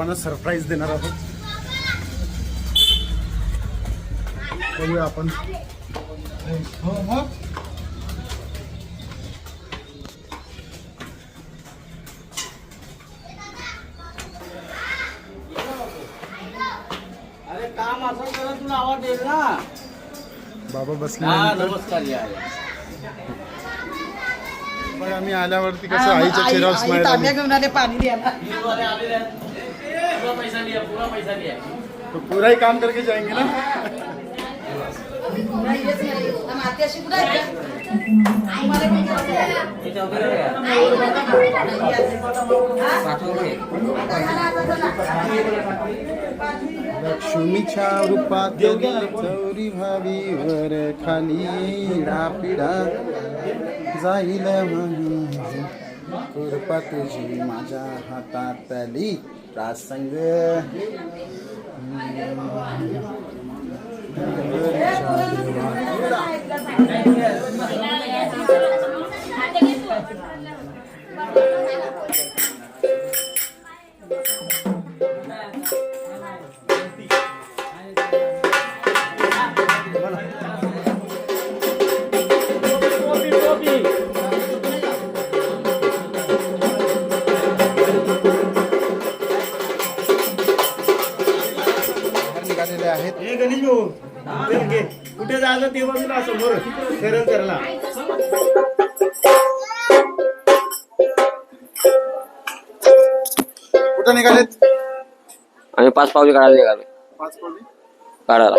बाबांना सरप्राईज देणार आहोत. बघूया आपण. हो मग अरे काम असं करा तुला आवाज येईल ना. बाबा. मग आम्ही आल्यावरती कसं आईच्या चेहऱ्यावर स्माईल आले. पाणी द्यायला. पूरा पैसा लिया पूरा पैसा लिया. तो पूरा ही काम करके जाएंगे ना? लक्ष्मीच्या रूपात चौरी भावीवर खाली पिढा जाईल म्हणी. कृपा तुझी माझ्या हातातली प्रासंग आहेत. हे गणेश भाऊ कुठे जायचं ते बाजूला समोर. सरळ सरला कुठं निघाले आम्ही पाच पावली काढायला निघालो. पाच कोणी काढायला.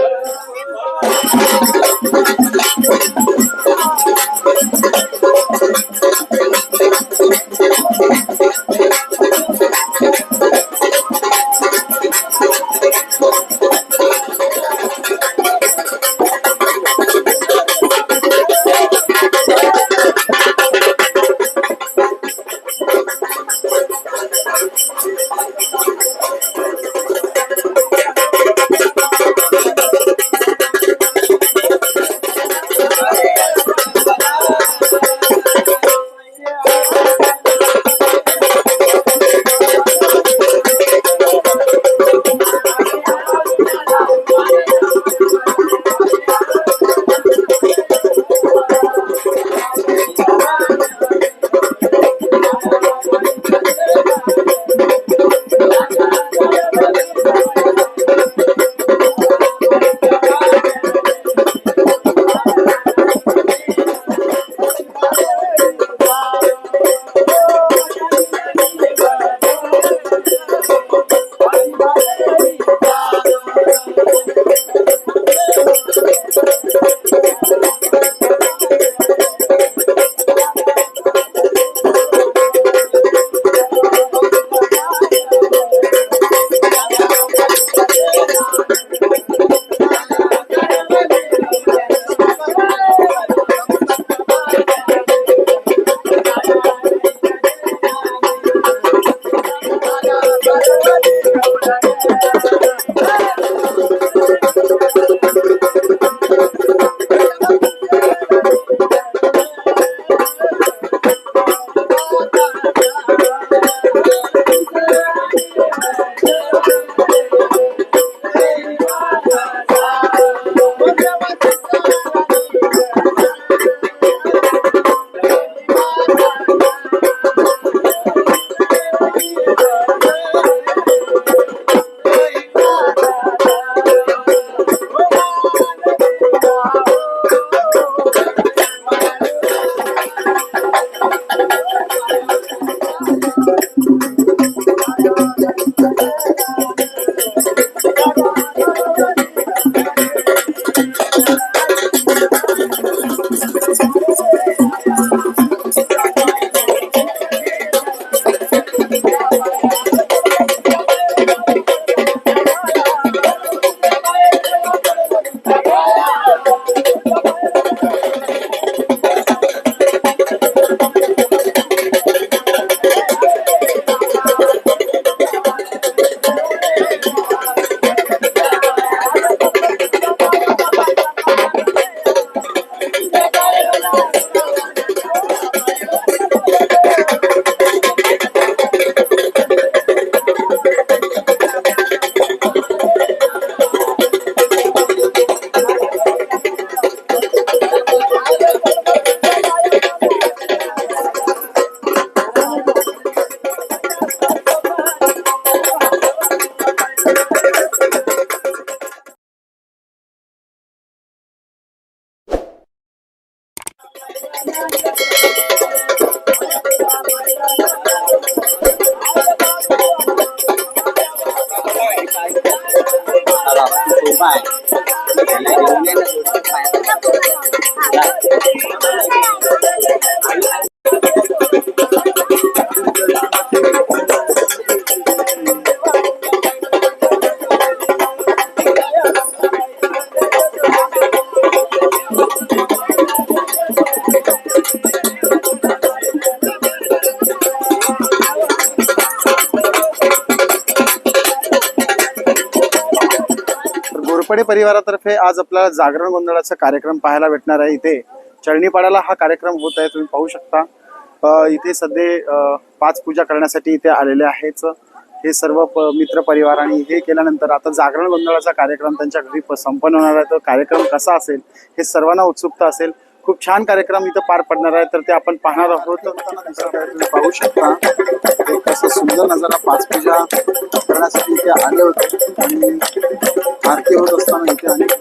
तर परिवारातर्फे आज आपल्याला जागरण गोंधळाचा कार्यक्रम पाहायला भेटणार आहे. इथे चळणीपाड्याला हा कार्यक्रम होत आहे तुम्ही पाहू शकता. इथे सध्या पाच पूजा करण्यासाठी इथे आलेले आहेत. हे सर्व प- मित्र परिवार आणि हे केल्यानंतर आता जागरण गोंधळाचा कार्यक्रम त्यांच्या घरी प- संपन्न होणार आहे. तो कार्यक्रम कसा असेल हे सर्वांना उत्सुकता असेल. खूप छान कार्यक्रम इथं पार पडणार आहे तर ते आपण पाहणार आहोत. पाहू शकता. एक असं सुंदर नजारा पाच पूजा करण्यासाठी इथे आले होते. आणि आरती होत असताना इथे अनेक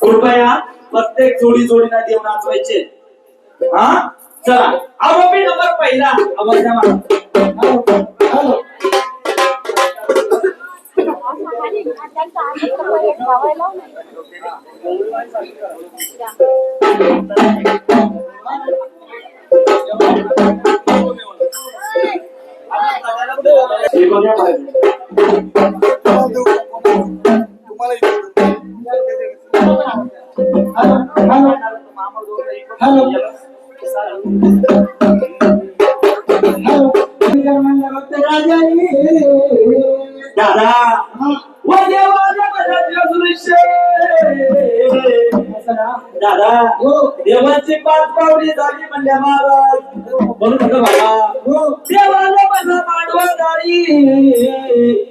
कृपया प्रत्येक जोडी जोडीना देऊन नाचवायचे हा चला आरोपी नंबर पहिला आवाज द्या मला. you. बघा पाहिजे. दादा दृश्य दादा देवाची पाच पावली झाली म्हणल्या महाराज म्हणून बाबा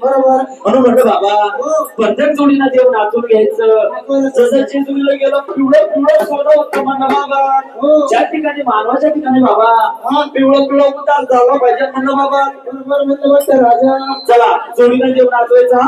बरोबर. म्हणून म्हटलं बाबा प्रत्येक जोडीनं देव नाचून घ्यायचं जसं जेजुरीला गेलं पिवळं पिवळं सोनं होतं म्हणणं बाबा. ज्या ठिकाणी मानवाच्या ठिकाणी बाबा पिवळं पिवळं उतार झाला पाहिजे म्हणणं बाबा. बरोबर म्हणलं राजा. चला जोडीनं देव नाचवायचा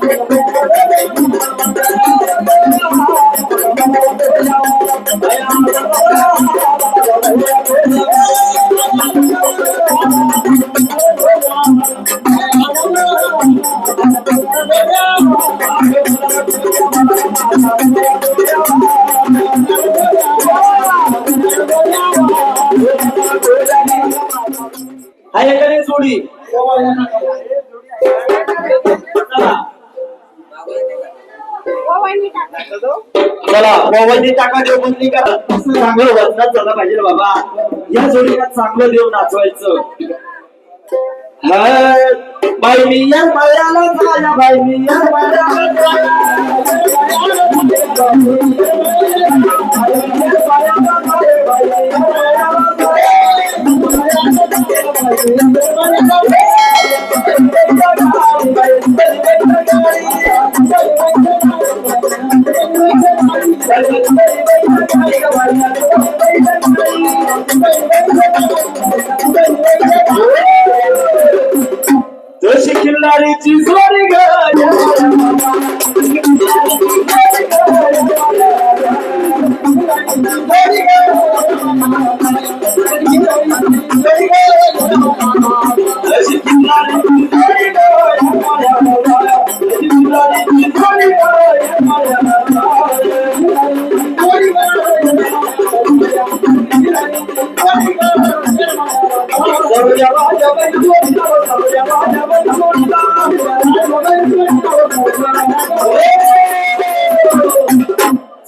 चला मोबाईलची टाका म्हणजे चांगलं वजनात झालं पाहिजे बाबा. या जोडीला चांगलं देव नाचवायचं. बाई मी या बाई मी या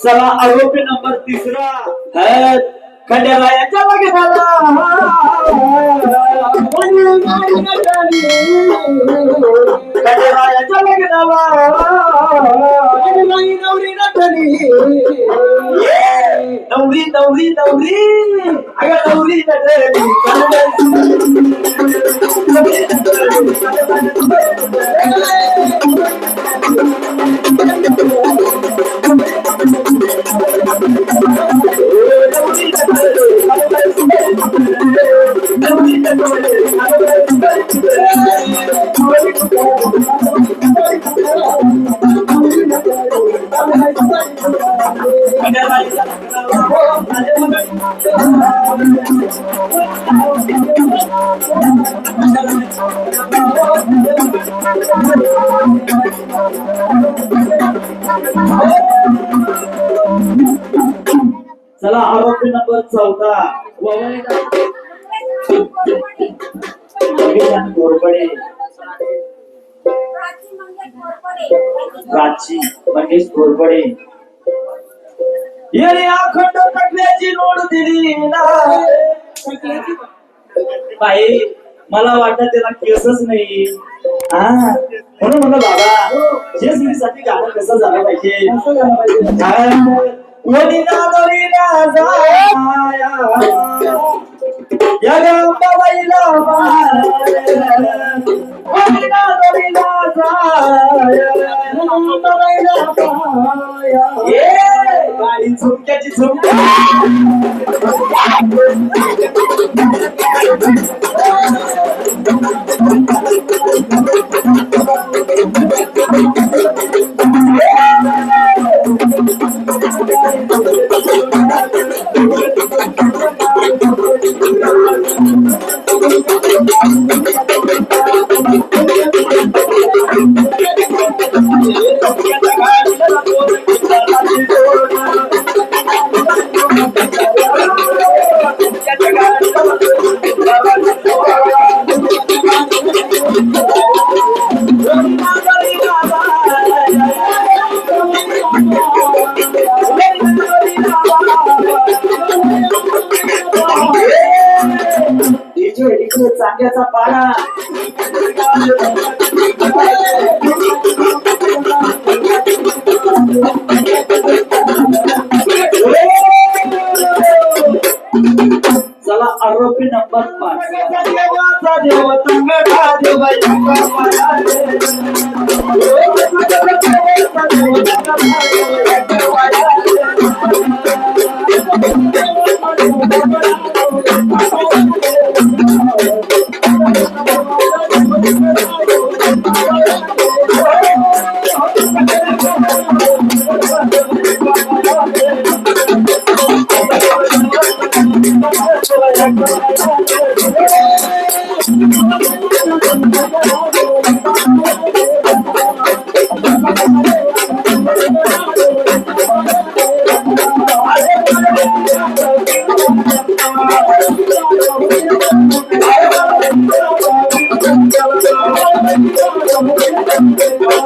चला आरोपी नंबर तिसरा. है खंडेरायाच्या मागे झाला. खंडेरायाच्या मागे झाला. नवरी नटली. नवरी नवरी नवरी. अगं नवरी नटली. चला आरोपी नंबर चौदा घोरपडे प्राची महेश घोरपडे येणे अखंड टकल्याची नोड दिली ना बाई मला वाटत त्याला केसच नाही. हा? म्हणून म्हणलं बाबा जेसीबीसाठी गाणं कसं झालं पाहिजे? हा. कोणी नादरीला जाया या गंबाबाईला गाडी झुमक्याची झुमक्या चला आरोपी नंबर पाच देवाचा देव तंगडा देवा Thank you.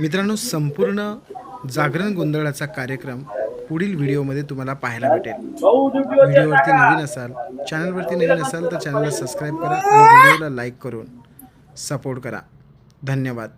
मित्रांनो संपूर्ण जागरण गोंधळाचा कार्यक्रम पुढील व्हिडिओमध्ये तुम्हाला पाहायला भेटेल. व्हिडिओवरती नवीन असाल चॅनलवरती नवीन असाल तर चॅनलला सबस्क्राईब करा आणि व्हिडिओला लाईक करून सपोर्ट करा. धन्यवाद.